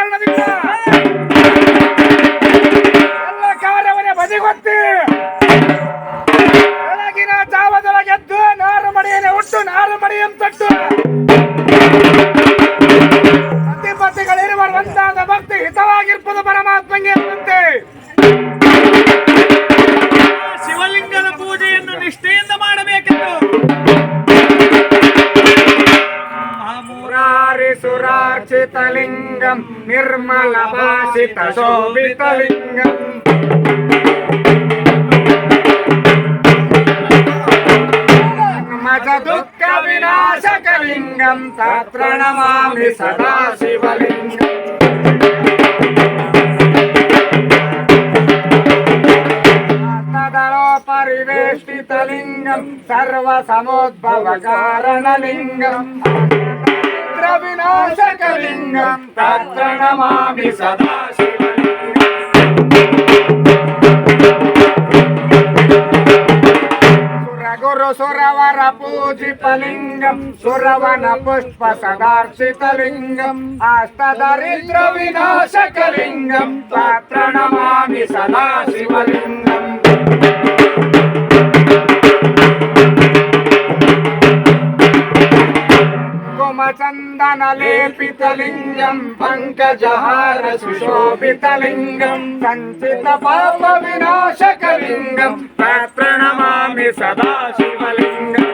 విచారణ నిర్మల భాషిత శోభిత లింగం. దుఃఖ వినాశక లింగం తత్ర నమామి సదా శివలింగం తదలో పరివేష్టిత లింగం. సర్వ వినాశక లింగం తత్ర నమామి సురగురు సురవర పూజిపలింగం సురవన పుష్ప సదార్శితలింగం అష్టదరిద్ర వినాశక లింగం తత్ర నమామి సదా चन्दनलेपितलिङ्गम् पङ्कजहार सुशोभितलिङ्गम् सञ्चित पाप विनाशकलिङ्गम् प्रणमामि सदा शिवलिङ्गम्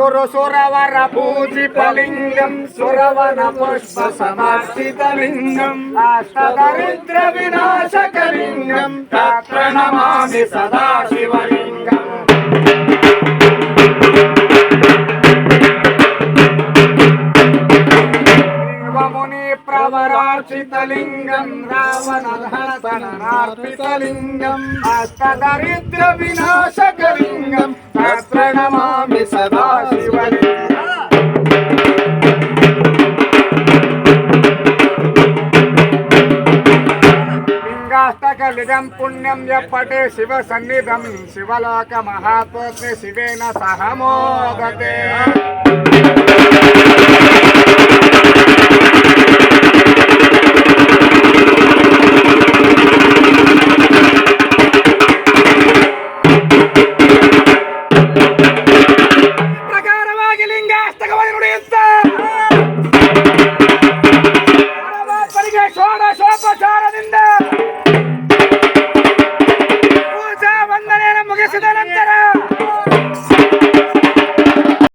गुरु सुरवर पूजितलिङ्गम् सुरवन पुष्प समार्जितलिङ्गम् अष्टदरिद्र विनाशकलिङ्गम् प्रणमामि सदा शिव శివముని ప్రవరార్చిత లింగం వినాశకలింగం ప్రణమామి లింగం లింగం సదా శివలింగం లింగాష్టకలిగం పుణ్యం ఎప్పటే శివ సన్నిధం శివలోక మహాత్మే శివేన సహ